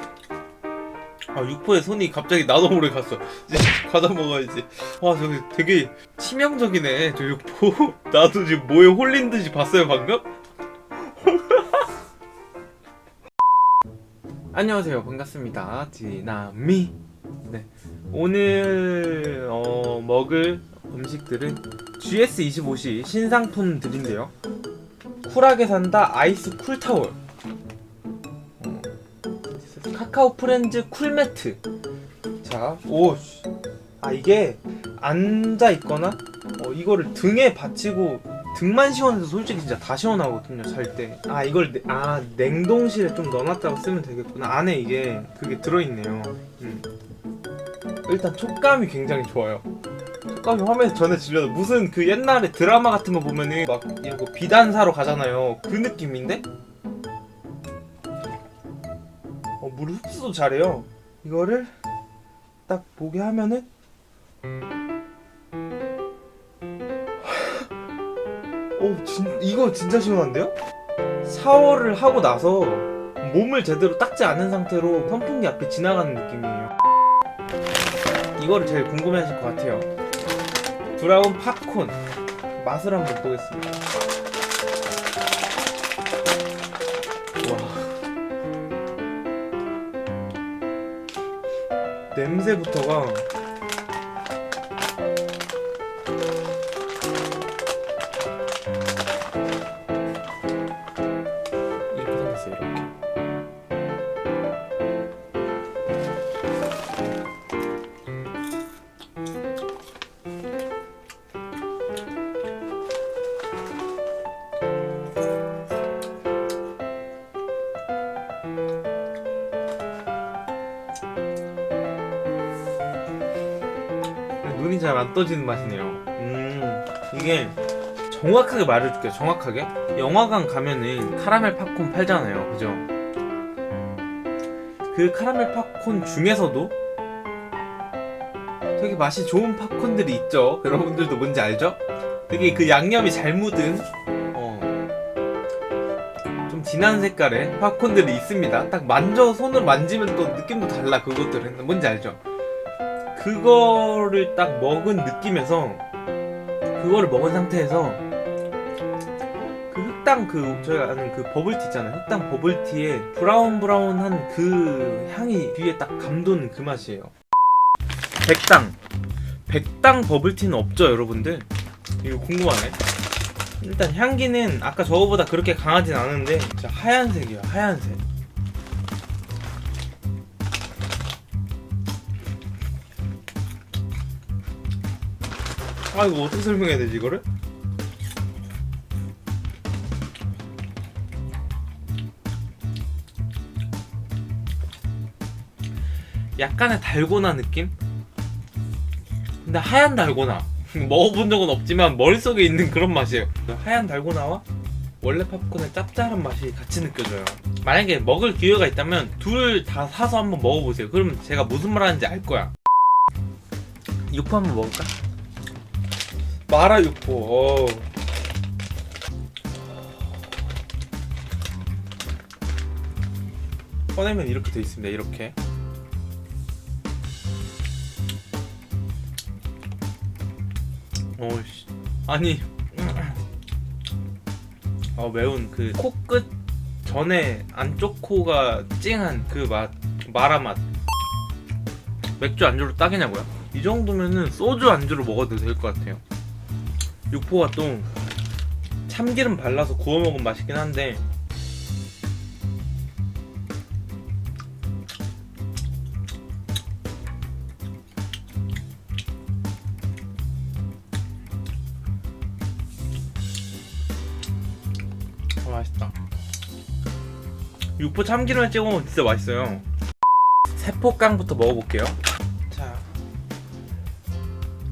음. 아 육포에 손이 갑자기 나도 모르게 갔어. 이제 과자 먹어야지. 와 저기 되게 치명적이네 저 육포. 나도 지금 뭐에 홀린 듯이 봤어요 방금? 안녕하세요 반갑습니다 지나미. 네 오늘 어, 먹을 음식들은 GS25시 신상품들인데요. 쿨하게 산다 아이스 쿨타월. 어, 카카오 프렌즈 쿨매트. 자, 오, 씨. 아 이게 앉아 있거나 어, 이거를 등에 받치고 등만 시원해서 솔직히 진짜 다 시원하거든요 잘 때. 아 이걸 내- 아 냉동실에 좀 넣어놨다고 쓰면 되겠구나. 안에 이게 그게 들어있네요. 음. 일단 촉감이 굉장히 좋아요. 촉감이 화면에 전해지려도 무슨 그 옛날에 드라마 같은 거 보면은 막 이런 거 비단 사러 가잖아요. 그 느낌인데? 물 흡수도 잘해요. 이거를 딱 보게 하면은 오, 진, 이거 진짜 시원한데요? 샤워를 하고 나서 몸을 제대로 닦지 않은 상태로 선풍기 앞에 지나가는 느낌이에요. 이거를 제일 궁금해 하실 것 같아요. 브라운 팝콘 맛을 한번 보겠습니다. 냄새부터가 눈이 잘안 떠지는 맛이네요. 음, 이게 정확하게 말해줄게요. 정확하게. 영화관 가면은 카라멜 팝콘 팔잖아요. 그죠? 그 카라멜 팝콘 중에서도 되게 맛이 좋은 팝콘들이 있죠. 여러분들도 뭔지 알죠? 되게 그 양념이 잘 묻은 어, 좀 진한 색깔의 팝콘들이 있습니다. 딱 만져 손으로 만지면 또 느낌도 달라. 그것들은 뭔지 알죠? 그거를 딱 먹은 느낌에서 그거를 먹은 상태에서 그 흑당 그 저희가 아는 그 버블티 있잖아요. 흑당 버블티에 브라운 브라운한 그 향이 뒤에 딱 감도는 그 맛이에요. 백당. 백당 버블티는 없죠 여러분들? 이거 궁금하네. 일단 향기는 아까 저거보다 그렇게 강하진 않은데 진짜 하얀색이야 하얀색 아 이거 어떻게 설명해야 되지 이거를? 약간의 달고나 느낌? 근데 하얀 달고나 먹어본 적은 없지만 머릿속에 있는 그런 맛이에요 하얀 달고나와 원래 팝콘의 짭짤한 맛이 같이 느껴져요 만약에 먹을 기회가 있다면 둘 다 사서 한번 먹어보세요 그러면 제가 무슨 말 하는지 알 거야 육포 한번 먹을까? 마라 육포. 어. 꺼내면 이렇게 돼 있습니다. 이렇게. 어씨. 아니. 어 매운 그 코끝 전에 안쪽 코가 찡한 그 맛 마라 맛. 맥주 안주로 딱이냐고요? 이 정도면은 소주 안주로 먹어도 될 것 같아요. 육포가 또 참기름 발라서 구워 먹으면 맛있긴 한데 아, 맛있다. 육포 참기름에 찍어 먹으면 진짜 맛있어요. 세포깡부터 먹어볼게요. 자,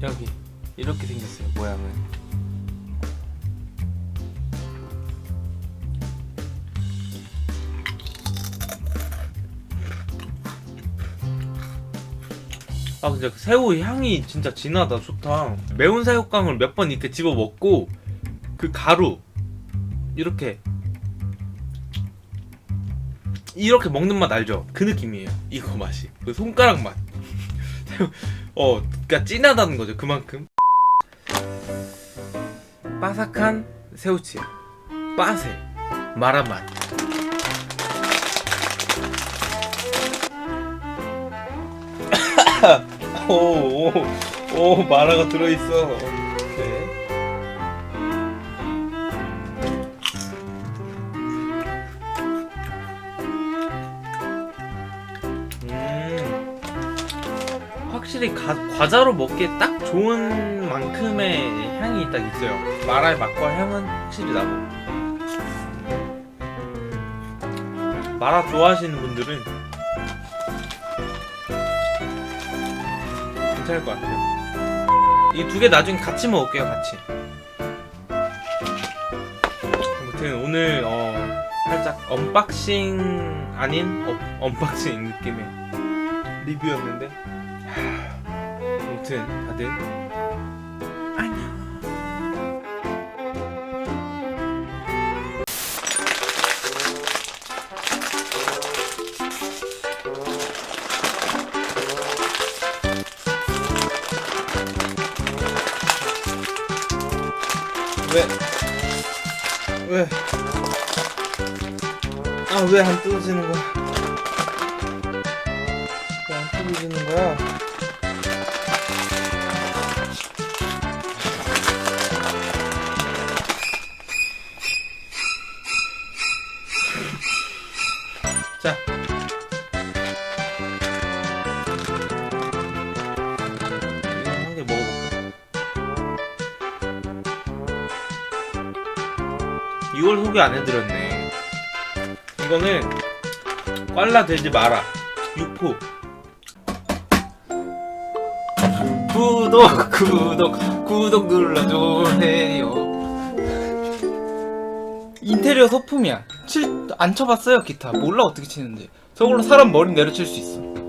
여기 이렇게 생겼어요 모양은. 아 근데 그 새우 향이 진짜 진하다 좋다 매운 새우깡을 몇 번 이렇게 집어 먹고 그 가루 이렇게 이렇게 먹는 맛 알죠? 그 느낌이에요. 이거 맛이. 그 손가락 맛. 어, 그러니까 진하다는 거죠. 그만큼. 바삭한 새우치. 빠세. 마라 맛. 오, 오, 오, 마라가 들어있어. 네. 음, 확실히 가, 과자로 먹기에 딱 좋은 만큼의 향이 딱 있어요. 마라의 맛과 향은 확실히 나고. 마라 좋아하시는 분들은 괜찮을 것 같아요. 이 두 개 나중에 같이 먹을게요, 같이. 아무튼 오늘 어, 살짝 언박싱 아닌 어, 언박싱 느낌의 리뷰였는데 하, 아무튼 다들 아, 왜 안 뜯어지는 거야? 왜 안 뜯어지는 거야? 자. 이거 한 개 먹어볼까? 이걸 소개 안 해드렸네. 이거는 꽐라 되지 마라. 육포. 구독 구독 구독 눌러주세요. 인테리어 소품이야. 칠, 안 쳐봤어요, 기타. 몰라, 어떻게 치는지. 저걸로 사람 머리 내려칠 수 있어.